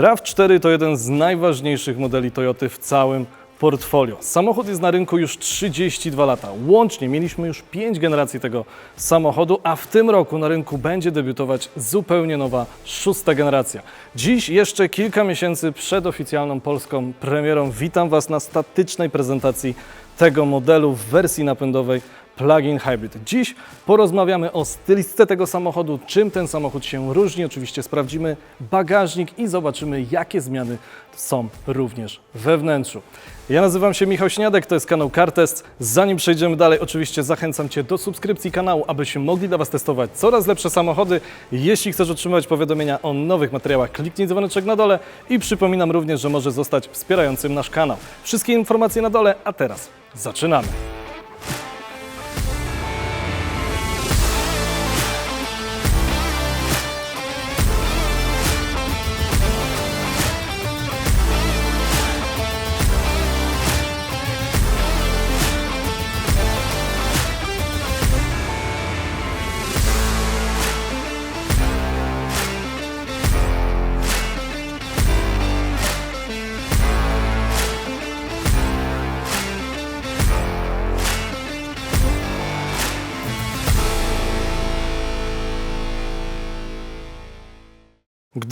RAV4 to jeden z najważniejszych modeli Toyoty w całym portfolio. Samochód jest na rynku już 32 lata. Łącznie mieliśmy już 5 generacji tego samochodu, a w tym roku na rynku będzie debiutować zupełnie nowa szósta generacja. Dziś jeszcze kilka miesięcy przed oficjalną polską premierą witam Was na statycznej prezentacji tego modelu w wersji napędowej plug-in hybrid. Dziś porozmawiamy o stylistyce tego samochodu, czym ten samochód się różni. Oczywiście sprawdzimy bagażnik i zobaczymy, jakie zmiany są również we wnętrzu. Ja nazywam się Michał Śniadek, to jest kanał CarTest. Zanim przejdziemy dalej, oczywiście zachęcam Cię do subskrypcji kanału, abyśmy mogli dla Was testować coraz lepsze samochody. Jeśli chcesz otrzymywać powiadomienia o nowych materiałach, kliknij dzwoneczek na dole i przypominam również, że możesz zostać wspierającym nasz kanał. Wszystkie informacje na dole, a teraz zaczynamy.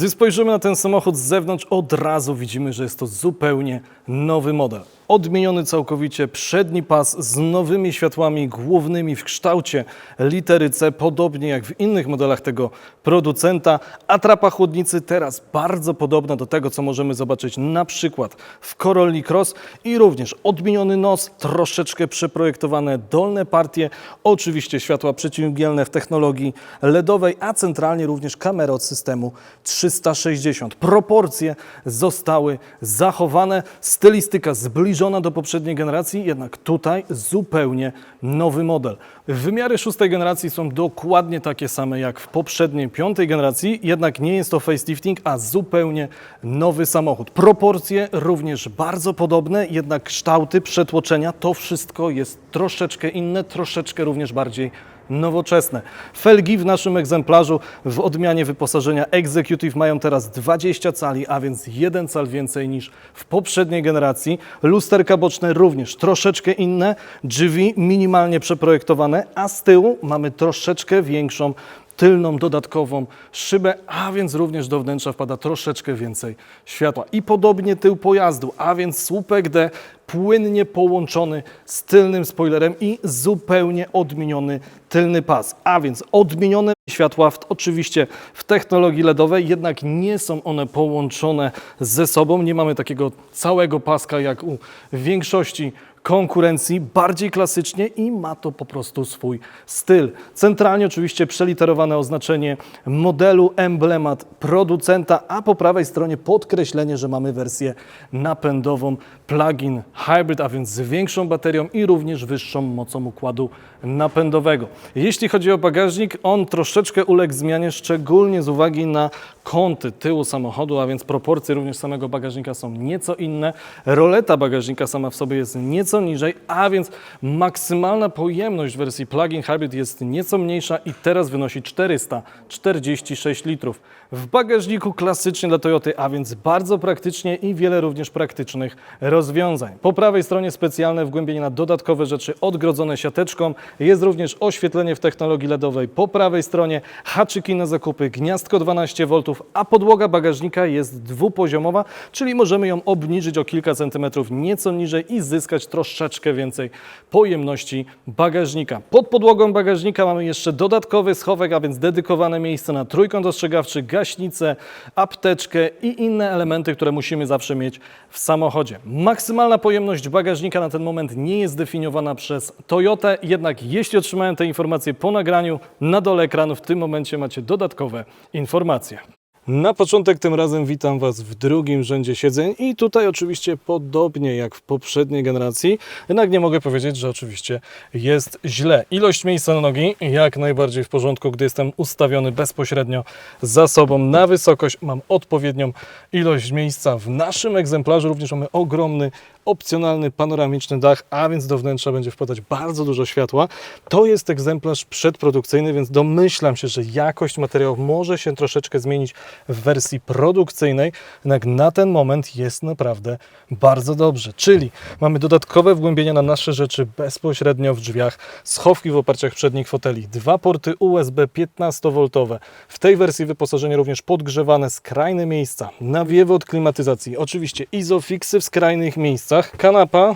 Gdy spojrzymy na ten samochód z zewnątrz, od razu widzimy, że jest to zupełnie nowy model. Odmieniony całkowicie przedni pas z nowymi światłami głównymi w kształcie litery C, podobnie jak w innych modelach tego producenta. Atrapa chłodnicy teraz bardzo podobna do tego, co możemy zobaczyć na przykład w Corolli Cross i również odmieniony nos, troszeczkę przeprojektowane dolne partie, oczywiście światła przeciwmgielne w technologii LEDowej, a centralnie również kamera od systemu 360. Proporcje zostały zachowane, stylistyka zbliżona do poprzedniej generacji, jednak tutaj zupełnie nowy model. Wymiary szóstej generacji są dokładnie takie same jak w poprzedniej piątej generacji, jednak nie jest to facelifting, a zupełnie nowy samochód. Proporcje również bardzo podobne, jednak kształty, przetłoczenia, to wszystko jest troszeczkę inne, troszeczkę również bardziej nowoczesne. Felgi w naszym egzemplarzu w odmianie wyposażenia Executive mają teraz 20 cali, a więc jeden cal więcej niż w poprzedniej generacji. Lusterka boczne również troszeczkę inne, drzwi minimalnie przeprojektowane, a z tyłu mamy troszeczkę większą tylną dodatkową szybę, a więc również do wnętrza wpada troszeczkę więcej światła. I podobnie tył pojazdu, a więc słupek D płynnie połączony z tylnym spoilerem i zupełnie odmieniony tylny pas, a więc odmienione światła w, oczywiście w technologii LEDowej, jednak nie są one połączone ze sobą. Nie mamy takiego całego paska jak u większości konkurencji, bardziej klasycznie i ma to po prostu swój styl. Centralnie oczywiście przeliterowane oznaczenie modelu, emblemat producenta, a po prawej stronie podkreślenie, że mamy wersję napędową plug-in hybrid, a więc z większą baterią i również wyższą mocą układu napędowego. Jeśli chodzi o bagażnik, on troszeczkę uległ zmianie, szczególnie z uwagi na kąty tyłu samochodu, a więc proporcje również samego bagażnika są nieco inne. Roleta bagażnika sama w sobie jest nieco niżej, a więc maksymalna pojemność wersji plug-in hybrid jest nieco mniejsza i teraz wynosi 446 litrów. W bagażniku klasycznie dla Toyoty, a więc bardzo praktycznie i wiele również praktycznych rozwiązań. Po prawej stronie specjalne wgłębienie na dodatkowe rzeczy odgrodzone siateczką. Jest również oświetlenie w technologii LEDowej po prawej stronie, haczyki na zakupy, gniazdko 12 V, a podłoga bagażnika jest dwupoziomowa, czyli możemy ją obniżyć o kilka centymetrów nieco niżej i zyskać troszeczkę więcej pojemności bagażnika. Pod podłogą bagażnika mamy jeszcze dodatkowy schowek, a więc dedykowane miejsce na trójkąt ostrzegawczy, gaśnicę, apteczkę i inne elementy, które musimy zawsze mieć w samochodzie. Maksymalna pojemność bagażnika na ten moment nie jest definiowana przez Toyotę, jednak jeśli otrzymałem te informacje po nagraniu, na dole ekranu w tym momencie macie dodatkowe informacje. Na początek tym razem witam Was w drugim rzędzie siedzeń i tutaj oczywiście podobnie jak w poprzedniej generacji, jednak nie mogę powiedzieć, że oczywiście jest źle. Ilość miejsca na nogi jak najbardziej w porządku, gdy jestem ustawiony bezpośrednio za sobą na wysokość, mam odpowiednią ilość miejsca. W naszym egzemplarzu również mamy ogromny opcjonalny panoramiczny dach, a więc do wnętrza będzie wpadać bardzo dużo światła. To jest egzemplarz przedprodukcyjny, więc domyślam się, że jakość materiałów może się troszeczkę zmienić w wersji produkcyjnej, jednak na ten moment jest naprawdę bardzo dobrze. Czyli mamy dodatkowe wgłębienia na nasze rzeczy bezpośrednio w drzwiach, schowki w oparciach przednich foteli, dwa porty USB 15V. W tej wersji wyposażenie również podgrzewane, skrajne miejsca, nawiewy od klimatyzacji, oczywiście izofixy w skrajnych miejscach, kanapa,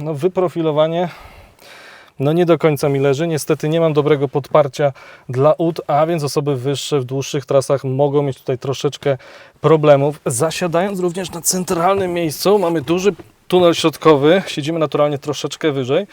no wyprofilowanie no nie do końca mi leży. Niestety nie mam dobrego podparcia dla ud, a więc osoby wyższe w dłuższych trasach mogą mieć tutaj troszeczkę problemów. Zasiadając również na centralnym miejscu, mamy duży tunel środkowy, siedzimy naturalnie troszeczkę wyżej.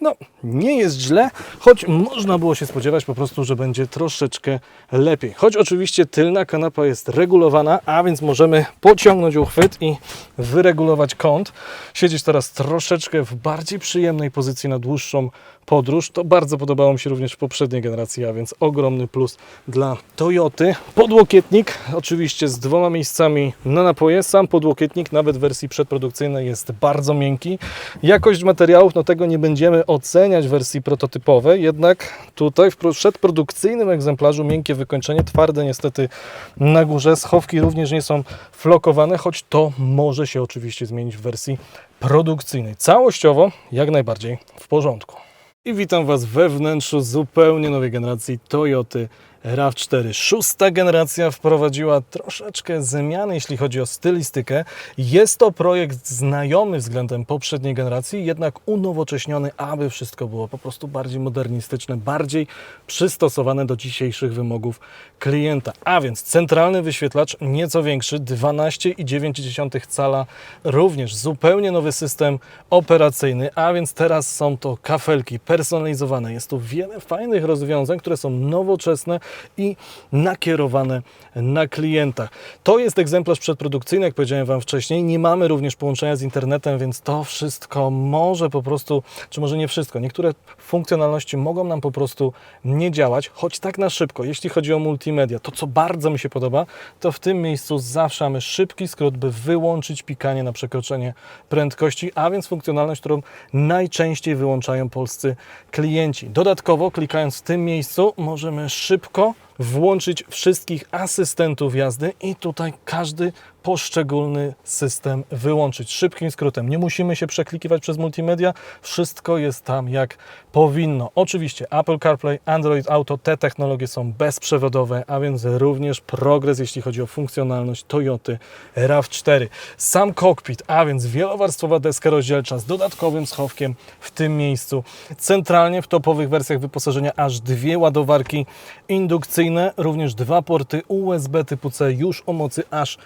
No, nie jest źle, choć można było się spodziewać po prostu, że będzie troszeczkę lepiej. Choć oczywiście tylna kanapa jest regulowana, a więc możemy pociągnąć uchwyt i wyregulować kąt. Siedzieć teraz troszeczkę w bardziej przyjemnej pozycji na dłuższą podróż. To bardzo podobało mi się również w poprzedniej generacji, a więc ogromny plus dla Toyoty. Podłokietnik, oczywiście z dwoma miejscami na napoje. Sam podłokietnik, nawet w wersji przedprodukcyjnej, jest bardzo miękki. Jakość materiałów, no tego nie będziemy oceniać w wersji prototypowej, jednak tutaj w przedprodukcyjnym egzemplarzu miękkie wykończenie, twarde niestety na górze. Schowki również nie są flokowane, choć to może się oczywiście zmienić w wersji produkcyjnej. Całościowo jak najbardziej w porządku. I witam Was we wnętrzu zupełnie nowej generacji Toyoty RAV4. Szósta generacja wprowadziła troszeczkę zmiany, jeśli chodzi o stylistykę. Jest to projekt znajomy względem poprzedniej generacji, jednak unowocześniony, aby wszystko było po prostu bardziej modernistyczne, bardziej przystosowane do dzisiejszych wymogów klienta. A więc centralny wyświetlacz nieco większy, 12,9 cala, również zupełnie nowy system operacyjny, a więc teraz są to kafelki personalizowane. Jest tu wiele fajnych rozwiązań, które są nowoczesne i nakierowane na klienta. To jest egzemplarz przedprodukcyjny, jak powiedziałem Wam wcześniej. Nie mamy również połączenia z internetem, więc to wszystko może po prostu, czy może nie wszystko, niektóre funkcjonalności mogą nam po prostu nie działać, choć tak na szybko. Jeśli chodzi o multimedia, to co bardzo mi się podoba, to w tym miejscu zawsze mamy szybki skrót, by wyłączyć pikanie na przekroczenie prędkości, a więc funkcjonalność, którą najczęściej wyłączają polscy klienci. Dodatkowo, klikając w tym miejscu, możemy szybko włączyć wszystkich asystentów jazdy i tutaj każdy poszczególny system wyłączyć szybkim skrótem. Nie musimy się przeklikiwać przez multimedia, wszystko jest tam jak powinno. Oczywiście Apple CarPlay, Android Auto, te technologie są bezprzewodowe, a więc również progres, jeśli chodzi o funkcjonalność Toyoty RAV4. Sam cockpit, a więc wielowarstwowa deska rozdzielcza z dodatkowym schowkiem w tym miejscu. Centralnie w topowych wersjach wyposażenia aż dwie ładowarki indukcyjne, również dwa porty USB typu C już o mocy aż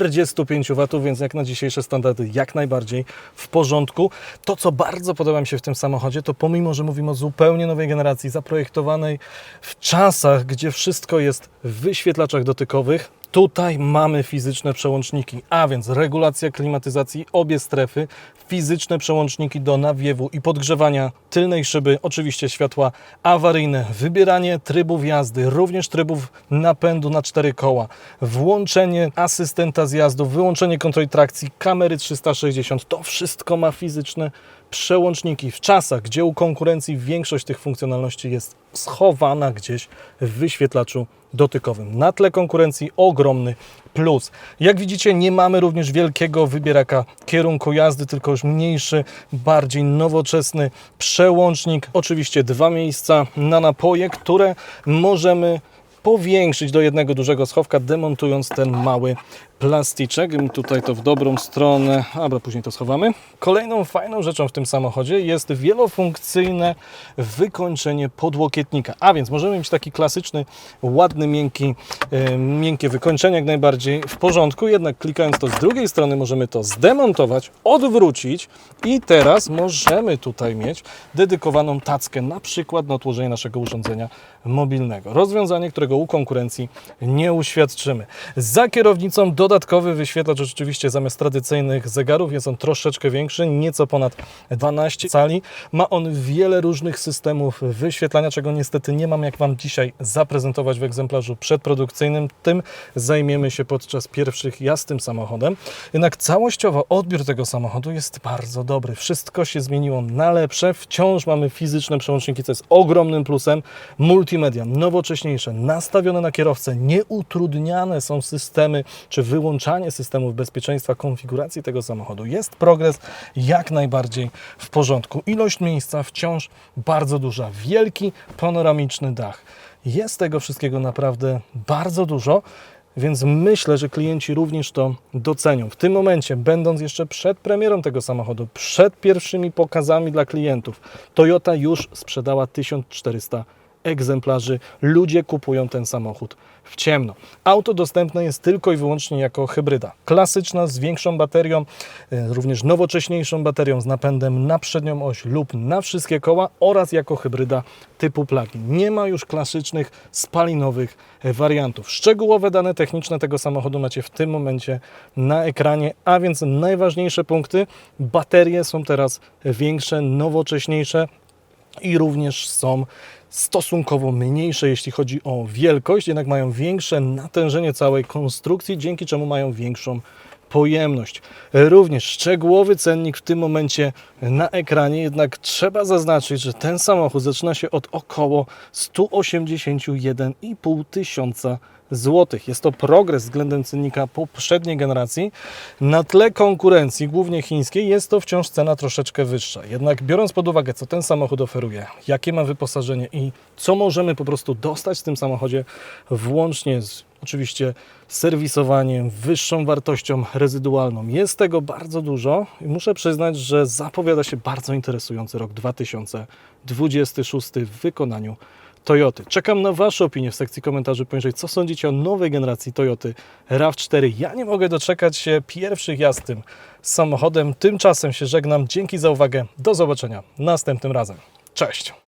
45 W, więc jak na dzisiejsze standardy jak najbardziej w porządku. To, co bardzo podoba mi się w tym samochodzie, to pomimo, że mówimy o zupełnie nowej generacji, zaprojektowanej w czasach, gdzie wszystko jest w wyświetlaczach dotykowych, Tutaj mamy fizyczne przełączniki, a więc regulacja klimatyzacji, obie strefy, fizyczne przełączniki do nawiewu i podgrzewania tylnej szyby, oczywiście światła awaryjne, wybieranie trybów jazdy, również trybów napędu na cztery koła, włączenie asystenta zjazdu, wyłączenie kontroli trakcji, kamery 360, to wszystko ma fizyczne przełączniki w czasach, gdzie u konkurencji większość tych funkcjonalności jest schowana gdzieś w wyświetlaczu dotykowym. Na tle konkurencji ogromny plus. Jak widzicie, nie mamy również wielkiego wybieraka kierunku jazdy, tylko już mniejszy, bardziej nowoczesny przełącznik. Oczywiście dwa miejsca na napoje, które możemy powiększyć do jednego dużego schowka, demontując ten mały plasticzek. Tutaj to w dobrą stronę, dobra, później to schowamy. Kolejną fajną rzeczą w tym samochodzie jest wielofunkcyjne wykończenie podłokietnika. A więc możemy mieć taki klasyczny, ładny, miękki, e, miękkie wykończenie jak najbardziej w porządku, jednak klikając to z drugiej strony możemy to zdemontować, odwrócić i teraz możemy tutaj mieć dedykowaną tackę, na przykład na odłożenie naszego urządzenia mobilnego. Rozwiązanie, którego u konkurencji nie uświadczymy. Za kierownicą do Dodatkowy wyświetlacz oczywiście zamiast tradycyjnych zegarów jest on troszeczkę większy, nieco ponad 12 cali. Ma on wiele różnych systemów wyświetlania, czego niestety nie mam jak Wam dzisiaj zaprezentować w egzemplarzu przedprodukcyjnym. Tym zajmiemy się podczas pierwszych jazd tym samochodem. Jednak całościowo odbiór tego samochodu jest bardzo dobry. Wszystko się zmieniło na lepsze. Wciąż mamy fizyczne przełączniki, co jest ogromnym plusem. Multimedia nowocześniejsze, nastawione na kierowcę, nieutrudniane są systemy czy wyłączanie systemów bezpieczeństwa konfiguracji tego samochodu. Jest progres jak najbardziej w porządku. Ilość miejsca wciąż bardzo duża. Wielki panoramiczny dach. Jest tego wszystkiego naprawdę bardzo dużo. Więc myślę, że klienci również to docenią. W tym momencie, będąc jeszcze przed premierą tego samochodu, przed pierwszymi pokazami dla klientów, Toyota już sprzedała 1400 egzemplarzy. Ludzie kupują ten samochód w ciemno. Auto dostępne jest tylko i wyłącznie jako hybryda. Klasyczna z większą baterią, e, również nowocześniejszą baterią z napędem na przednią oś lub na wszystkie koła oraz jako hybryda typu plug-in. Nie ma już klasycznych spalinowych e, wariantów. Szczegółowe dane techniczne tego samochodu macie w tym momencie na ekranie, a więc najważniejsze punkty. Baterie są teraz większe, nowocześniejsze i również są stosunkowo mniejsze, jeśli chodzi o wielkość, jednak mają większe natężenie całej konstrukcji, dzięki czemu mają większą pojemność. Również szczegółowy cennik w tym momencie na ekranie, jednak trzeba zaznaczyć, że ten samochód zaczyna się od około 181,5 tysiąca złotych. Jest to progres względem cennika poprzedniej generacji. Na tle konkurencji, głównie chińskiej, jest to wciąż cena troszeczkę wyższa. Jednak biorąc pod uwagę, co ten samochód oferuje, jakie ma wyposażenie i co możemy po prostu dostać w tym samochodzie, włącznie z oczywiście serwisowaniem, wyższą wartością rezydualną. Jest tego bardzo dużo i muszę przyznać, że zapowiada się bardzo interesujący rok 2026 w wykonaniu Toyoty. Czekam na Wasze opinie w sekcji komentarzy poniżej. Co sądzicie o nowej generacji Toyoty RAV4? Ja nie mogę doczekać się pierwszych jazd tym samochodem. Tymczasem się żegnam. Dzięki za uwagę. Do zobaczenia następnym razem. Cześć!